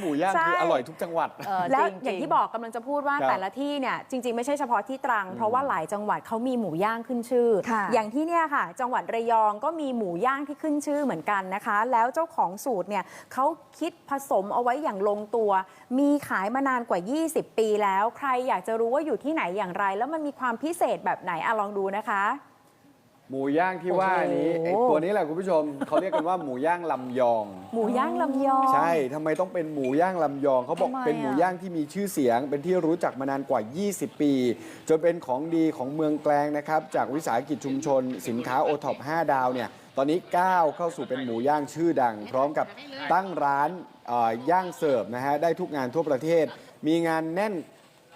หมูย่างใช่คืออร่อยทุกจังหวัด เออแล้วจริๆ อย่างที่บอกกำลังจะพูดว่าครับแต่ละที่เนี่ยจริง ๆ ไม่ใช่เฉพาะที่ตรัง เพราะว่าหลายจังหวัดเขามีหมูย่างขึ้นชื่อ ค่ะอย่างที่เนี่ยค่ะ จังหวัดระยองก็มีหมูย่างที่ขึ้นชื่อเหมือนกันนะคะ แล้วเจ้าของสูตรเนี่ยเขาคิดผสมเอาไว้อย่างลงตัว มีขายมานานกว่า 20 ปีแล้ว ใครอยากจะรู้ว่าอยู่ที่ไหนอย่างไร แล้วมันมีความพิเศษแบบไหนอะลองดูนะคะ หมูย่างที่ว่านี้โอ้โหไอ้ตัวนี้แหละคุณผู้ชม เขาเรียกกันว่าหมูย่างลำยอง หมูย่างลำยอง ใช่ทำไมต้องเป็นหมูย่างลำยอง เขาบอกทำไมเป็นหมูอะย่างที่มีชื่อเสียง เป็นที่รู้จักมานานกว่า 20 ปี จนเป็นของดีของเมืองแกลงนะครับ จากวิสาหกิจชุมชน สินค้าโอท็อป5ดาวเนี่ยตอนนี้ก้าวเข้าสู่เป็นหมูย่างชื่อดัง พร้อมกับตั้งร้านเอ่อย่างเสิร์ฟนะฮะได้ทุกงานทั่วประเทศ มีงานแน่น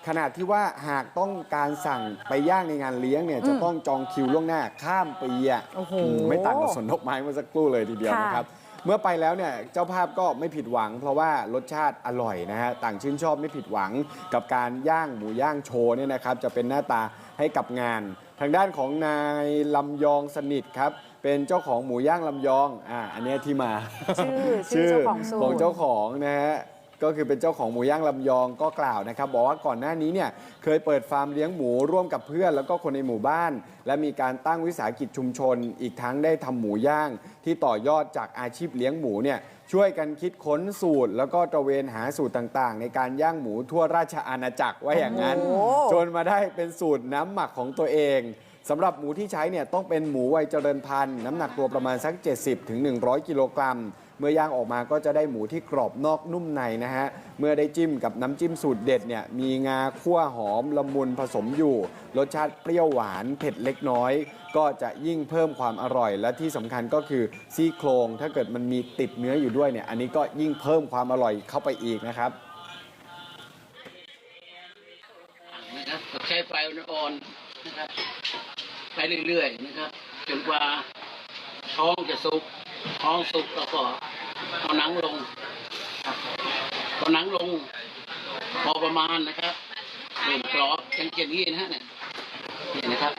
ขนาดที่ว่าหากต้องการสั่งไปย่างในงานเลี้ยงเนี่ยจะต้องจองคิวล่วงหน้าข้ามปีอะโอ้โห อืมไม่ต่างกับสวนดอกไม้เมื่อสักครู่เลยทีเดียวค่ะนะครับ เมื่อไปแล้วเนี่ยเจ้าภาพก็ไม่ผิดหวัง เพราะว่ารสชาติอร่อยนะฮะต่างชื่นชอบไม่ผิดหวังกับการย่างหมูย่างโชว์เนี่ยนะครับ จะเป็นหน้าตาให้กับงาน ทางด้านของนายลำยองสนิทครับ เป็นเจ้าของหมูย่างลำยองอ่าอันเนี้ยที่มาชื่อชื่อเจ้าของสูตร ของเจ้าของนะฮะ ก็คือเป็นเจ้าของหมูย่างลำยองก็กล่าวนะครับ บอกว่าก่อนหน้านี้เนี่ยเคยเปิดฟาร์มเลี้ยงหมูร่วมกับเพื่อน แล้วก็คนในหมู่บ้าน และมีการตั้งวิสาหกิจชุมชน อีกทั้งได้ทำหมูย่าง ที่ต่อยอดจากอาชีพเลี้ยงหมูเนี่ยช่วยกันคิดค้นสูตร แล้วก็ตระเวนหาสูตรต่างๆ ในการย่างหมูทั่วราชอาณาจักรว่าอย่างนั้น จนมาได้เป็นสูตรน้ำหมักของตัวเองสำหรับหมูที่ใช้เนี่ยต้องเป็นหมูวัยเจริญพันธุ์น้ำหนักตัวประมาณสัก 70-100ถึง100กิโลกรัม เมื่อย่างออกมาก็จะได้หมูที่กรอบนอกนุ่มในนะฮะ เมื่อได้จิ้มกับน้ำจิ้มสูตรเด็ดเนี่ยมีงาคั่วหอมละมุนผสมอยู่ รสชาติเปรี้ยวหวานเผ็ดเล็กน้อย ก็จะยิ่งเพิ่มความอร่อย และที่สำคัญก็คือซี่โครงถ้าเกิดมันมีติดเนื้ออยู่ด้วยเนี่ยอันนี้ก็ยิ่งเพิ่มความอร่อยเข้าไปอีกนะครับนะครับใช้ไฟอ่อนๆนะครับไปเรื่อยๆนะครับจนกว่าท้องจะสุกท้องสุกแล้วก็ เอาหนังลงครับเอาหนังลง พอประมาณนะครับเริ่มกรอบยังเกียนยี่นะฮะเนี่ยนี่นะครับ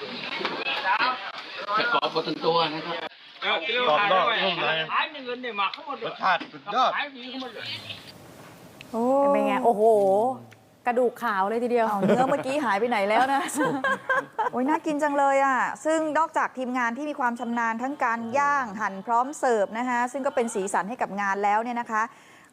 จะกรอบพอทั้งตัวนะครับกรอบนอกนุ่มในขายเงินเนี่ยมาเขาหมดเลรยสชาติสุดยอดขายดีเขาหมดเลยเป็นไงโอ้โหก ระดูกขาวเลยทีเดียว เอาเนื้อเมื่อกี้หายไปไหนแล้วนะ โอ้ยน่ากินจังเลยอะ ซึ่งนอกจากทีมงานที่มีความชำนาญทั้งการย่างหั่นพร้อมเสิร์ฟนะคะ ซึ่งก็เป็นสีสันให้กับงานแล้วเนี่ยนะคะ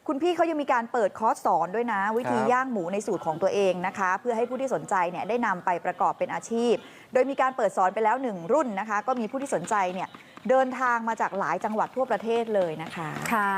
คุณพี่เขายังมีการเปิดคอร์สสอนด้วยนะ วิธีครับย่างหมูในสูตรของตัวเองนะคะ เพื่อให้ผู้ที่สนใจเนี่ยได้นำไปประกอบเป็นอาชีพ โดยมีการเปิดสอนไปแล้วหนึ่งรุ่นนะคะ ก็มีผู้ที่สนใจเนี่ย เดินทางมาจากหลายจังหวัดทั่วประเทศเลยนะคะค่ะ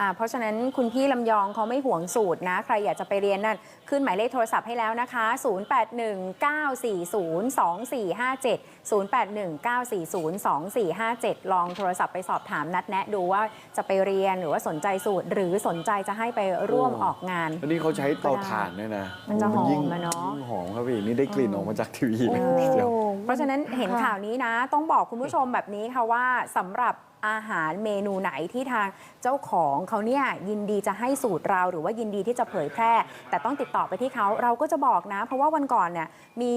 อ่าเพราะฉะนั้นคุณพี่ลำยองเขาไม่ห่วงสูตรนะ ใครอยากจะไปเรียนนั่นขึ้นหมายเลขโทรศัพท์ให้แล้วนะคะ 0819402457 0819402457 ลองโทรศัพท์ไปสอบถามนัดแนะดูว่าจะไปเรียนหรือว่าสนใจสูตร หรือสนใจจะให้ไปร่วมโอ้ออกงานอันนี้เขาใช้เตาถ่านเนี่ยนะ มันจะหอมยิ่งอะเนาะยิ่งหอมครับพี่นี่ได้กลิ่นออกมาจากทีวีเลยทีเดียว เพราะฉะนั้นเห็นข่าวนี้นะ ต้องบอกคุณผู้ชมแบบนี้ค่ะว่าสำหรับอาหารเมนูไหนที่ทางเจ้าของเขาเนี่ยยินดีจะให้สูตรเราหรือว่ายินดีที่จะเผยแพร่ แต่ต้องติดต่อไปที่เขาเราก็จะบอกนะ เพราะว่าวันก่อนเนี่ยมี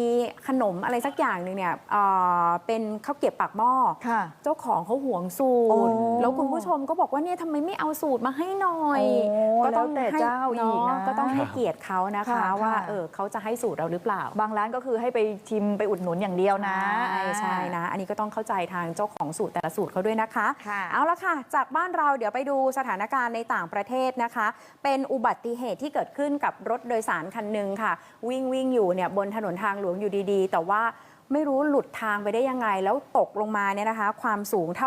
ขนมอะไรสักอย่างหนึ่งเนี่ยเอ่อเป็นข้าวเกรี๊ยวปากหม้อค่ะเจ้าของเขาห่วงสูตรโอ้แล้วคุณผู้ชมก็บอกว่าเนี่ยทำไมไม่เอาสูตรมาให้หน่อยโอ้ก็ต้องแล้วแต่ให้เจ้าอีกนะเก็ต้องให้เกียรติเขานะคะค่ะว่าค่ะเออเขาจะให้สูตรเราหรือเปล่า บางร้านก็คือให้ไปชิมไปอุดหนุนอย่างเดียวนะใช่ใช่นะ อันนี้ก็ต้องเข้าใจทางเจ้าของสูตรแต่ละสูตรเขาด้วยนะคะค่ะเอาละค่ะ จากบ้านเราเดี๋ยวไปดูสถานการณ์ในต่างประเทศนะคะ เป็นอุบัติเหตุที่เกิดขึ้นกับรถโดยสารคันหนึ่งค่ะ วิ่งวิ่งอยู่เนี่ยบนถนนทางหลวงอยู่ดีๆ แต่ว่าไม่รู้หลุดทางไปได้ยังไง แล้วตกลงมาเนี่ยนะคะ ความสูงเท่า